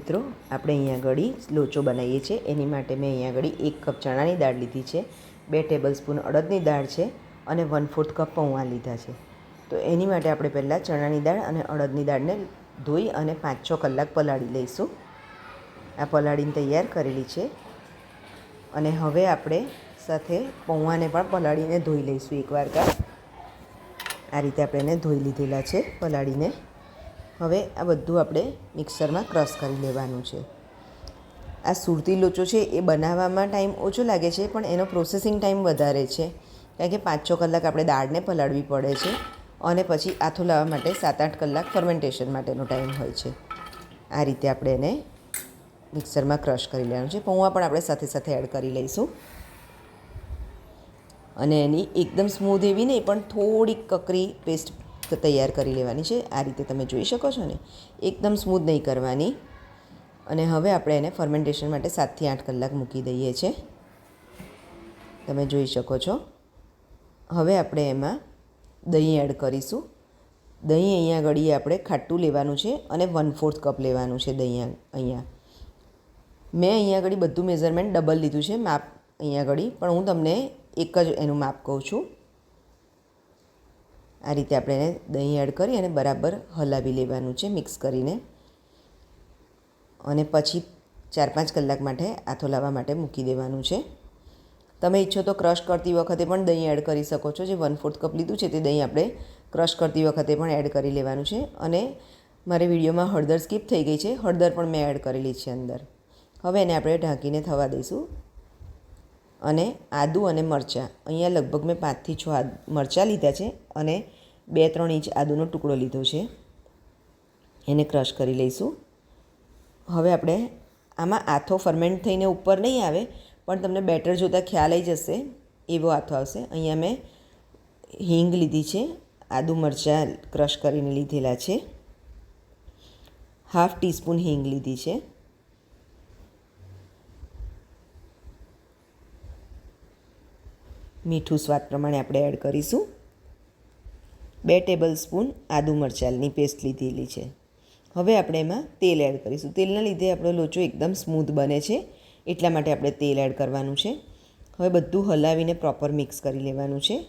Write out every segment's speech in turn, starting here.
મિત્રો, આપણે અહીંયા આગળ લોચો બનાવીએ છીએ. એની માટે મેં અહીંયા આગળ એક કપ ચણાની દાળ લીધી છે, બે ટેબલ સ્પૂન અડદની દાળ છે અને વન ફોર્થ કપ પૌવા લીધા છે. તો એની માટે આપણે પહેલાં ચણાની દાળ અને અડદની દાળને ધોઈ અને પાંચ છ કલાક પલાળી લઈશું. આ પલાળીને તૈયાર કરેલી છે. અને હવે આપણે સાથે પૌવાને પણ પલાળીને ધોઈ લઈશું એકવાર કા. આ રીતે આપણે એને ધોઈ લીધેલા છે, પલાળીને. હવે આ બધું આપણે મિક્સરમાં ક્રશ કરી લેવાનું છે. આ સુરતી લોચો છે એ બનાવવામાં ટાઈમ ઓછો લાગે છે, પણ એનો પ્રોસેસિંગ ટાઈમ વધારે છે. કારણ કે પાંચ છ કલાક આપણે દાળને પલાળવી પડે છે અને પછી આથો લાવવા માટે સાત આઠ કલાક ફર્મેન્ટેશન માટેનો ટાઈમ હોય છે. આ રીતે આપણે એને મિક્સરમાં ક્રશ કરી લેવાનું છે. પૌવા પણ આપણે સાથે સાથે એડ કરી લઈશું. અને એની એકદમ સ્મૂધ એવી નહીં, પણ થોડીક કકરી પેસ્ટ તૈયાર કરી લેવાની છે. આ રીતે તમે જોઈ શકો છો ને. એકદમ સ્મૂધ નહીં કરવાની. અને હવે આપણે એને ફર્મેન્ટેશન માટે સાતથી આઠ કલાક મૂકી દઈએ છીએ. તમે જોઈ શકો છો. હવે આપણે એમાં દહીં એડ કરીશું. દહીં અહીંયા ઘડીએ આપણે ખાટું લેવાનું છે અને વન ફોર્થ કપ લેવાનું છે દહીં અહીંયા. મેં અહીંયા આગળ બધું મેઝરમેન્ટ ડબલ લીધું છે, માપ અહીંયા ઘડી. પણ હું તમને એક જ એનું માપ કહું છું. આ રીતે આપણે એને દહીં એડ કરી અને બરાબર હલાવી લેવાનું છે મિક્સ કરીને. અને પછી ચાર પાંચ કલાક માટે આથો લાવવા માટે મૂકી દેવાનું છે. તમે ઈચ્છો તો ક્રશ કરતી વખતે પણ દહીં એડ કરી શકો છો. જે વન ફોર્થ કપ લીધું છે તે દહીં આપણે ક્રશ કરતી વખતે પણ એડ કરી લેવાનું છે. અને મારે વિડીયોમાં હળદર સ્કીપ થઈ ગઈ છે. હળદર પણ મેં એડ કરેલી છે અંદર. હવે એને આપણે ઢાંકીને થવા દઈશું. અને આદું અને મરચાં. અહીંયા લગભગ મેં પાંચથી છ મરચાં લીધા છે અને બે ત્રણ ઇંચ આદુનો ટુકડો લીધો છે. એને ક્રશ કરી લઈશું. હવે આપણે આમાં આથો ફર્મેન્ટ થઈને ઉપર નહીં આવે, પણ તમને બેટર જોતાં ખ્યાલ આવી જશે, એવો આથો આવશે. અહીંયા મેં હિંગ લીધી છે, આદુ, મરચાં ક્રશ કરીને લીધેલા છે. હાફ ટીસ્પૂન હિંગ લીધી છે. મીઠું સ્વાદ પ્રમાણે આપણે એડ કરીશું. બે ટેબલ સ્પૂન આદુ મરચાંની પેસ્ટ લીધેલી છે. હવે આપણે એમાં તેલ એડ કરીશું. તેલના લીધે આપણો લોચો એકદમ સ્મૂથ બને છે. એટલા માટે આપણે તેલ એડ કરવાનું છે. હવે બધું હલાવીને પ્રોપર મિક્સ કરી લેવાનું છે.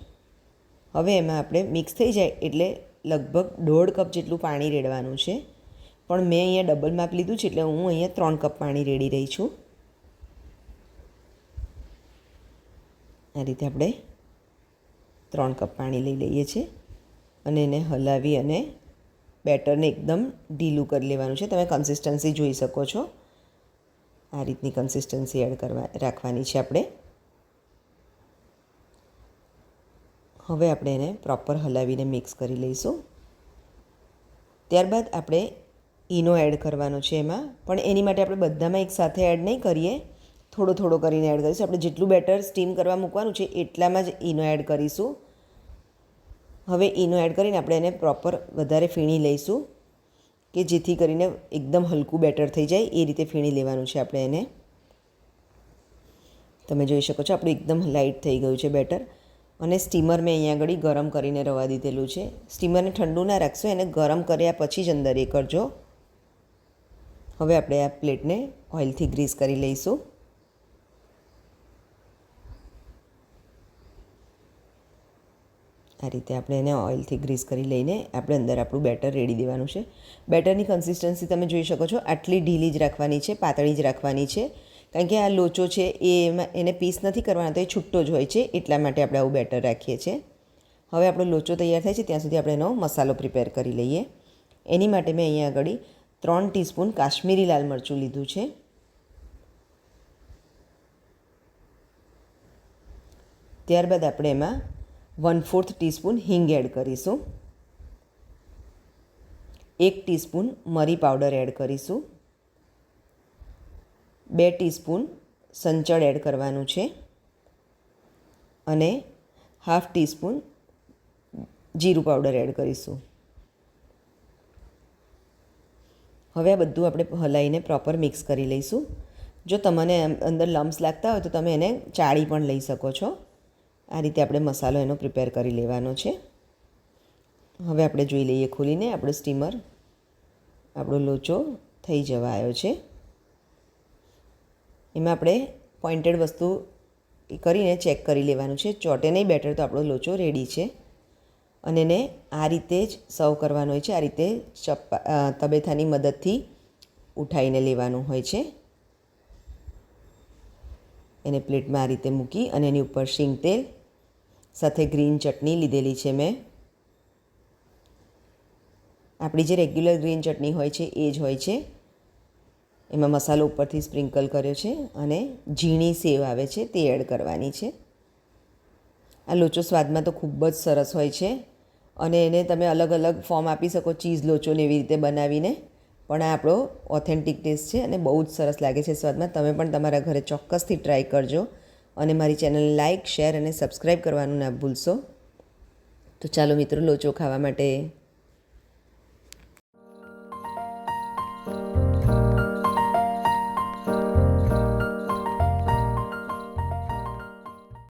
હવે એમાં આપણે મિક્સ થઈ જાય એટલે લગભગ દોઢ કપ જેટલું પાણી રેડવાનું છે. પણ મેં અહીંયા ડબલ માપ લીધું છે એટલે હું અહીંયા ત્રણ કપ પાણી રેડી રહી છું. આ રીતે આપણે ત્રણ કપ પાણી લઈ લઈએ છીએ અને એને હલાવી અને બેટરને એકદમ ઢીલું કરી લેવાનું છે. તમે કન્સિસ્ટન્સી જોઈ શકો છો. આ રીતની કન્સિસ્ટન્સી એડ કરવા, રાખવાની છે આપણે. હવે આપણે એને પ્રોપર હલાવીને મિક્સ કરી લઈશું. ત્યારબાદ આપણે ઈનો એડ કરવાનો છે એમાં. પણ એની માટે આપણે બધામાં એક સાથે એડ નહીં કરીએ. થોડો થોડો કરીને એડ કરીશું. આપણે જેટલું બેટર સ્ટીમ કરવા મૂકવાનું છે એટલામાં જ ઈનો એડ કરીશું. હવે ઈનો એડ કરીને આપણે એને પ્રોપર વધારે ફીણી લઈશું, કે જેથી કરીને એકદમ હલકું બેટર થઈ જાય. એ રીતે ફીણી લેવાનું છે આપણે એને. તમે જોઈ શકો છો, આપણું એકદમ લાઇટ થઈ ગયું છે બેટર અને સ્ટીમર મેં અહીંયા આગળ ગરમ કરીને રવા દીધેલું છે. સ્ટીમરને ઠંડુ ના રાખશો, એને ગરમ કર્યા પછી જ અંદર એ કરજો. હવે આપણે આ પ્લેટને ઓઇલથી ગ્રીસ કરી લઈશું. આ રીતે આપણે એને ઓઇલથી ગ્રીસ કરી લઈને આપણે અંદર આપણું બેટર રેડી દેવાનું છે. બેટરની કન્સિસ્ટન્સી તમે જોઈ શકો છો, આટલી ઢીલી જ રાખવાની છે, પાતળી જ રાખવાની છે. કારણ કે આ લોચો છે, એ એમાં એને પીસ નથી કરવાનો તો એ છૂટ્ટો જ હોય છે, એટલા માટે આપણે આવું બેટર રાખીએ છીએ. હવે આપણો લોચો તૈયાર થાય છે, ત્યાં સુધી આપણે એનો મસાલો પ્રિપેર કરી લઈએ. એની માટે મેં અહીંયા આગળ ત્રણ ટીસ્પૂન કાશ્મીરી લાલ મરચું લીધું છે. ત્યારબાદ આપણે એમાં વન ફોર્થ ટીસ્પૂન હિંગ એડ કરીશું. એક ટીસ્પૂન મરી પાવડર એડ કરીશું. બે ટીસ્પૂન સંચળ એડ કરવાનું છે. અને હાફ ટીસ્પૂન જીરું પાવડર એડ કરીશું. હવે આ બધું આપણે હલાવીને પ્રોપર મિક્સ કરી લઈશું. જો તમને અંદર લમ્સ લાગતા હોય તો તમે એને ચાળી પણ લઈ શકો છો. આ રીતે આપણે મસાલો એનો પ્રિપેર કરી લેવાનો છે. હવે આપણે જોઈ લઈએ ખોલીને, આપણું સ્ટીમર, આપણો લોચો થઈ જવા આવ્યો છે. એમાં આપણે પોઈન્ટેડ વસ્તુ કરીને ચેક કરી લેવાનું છે. ચોટે નહીં બેટર તો આપણો લોચો રેડી છે. અને એને આ રીતે જ સર્વ કરવાનો હોય છે. આ રીતે ચપ્પા તબેથાની મદદથી ઉઠાવીને લેવાનું હોય છે. એને પ્લેટમાં આ રીતે મૂકી અને એની ઉપર શીંગ તેલ સાથે ગ્રીન ચટણી લીધેલી છે મેં. આપણી જે રેગ્યુલર ગ્રીન ચટણી હોય છે, એ જ હોય છે. એમાં મસાલો ઉપરથી સ્પ્રિંકલ કર્યો છે અને ઝીણી સેવ આવે છે, તે એડ કરવાની છે. આ લોચો સ્વાદમાં તો ખૂબ જ સરસ હોય છે અને એને તમે અલગ અલગ ફોર્મ આપી શકો ચીઝ લોચોને એવી રીતે બનાવીને. પણ આ આપણો ઓથેન્ટિક ટેસ્ટ છે અને બહુ જ સરસ લાગે છે સ્વાદમાં. તમે પણ તમારા ઘરે ચોક્કસથી ટ્રાય કરજો. અને મારી ચેનલને લાઇક શેર અને સબસ્ક્રાઈબ કરવાનું ના ભૂલશો. તો ચાલો મિત્રો, લોચો ખાવા માટે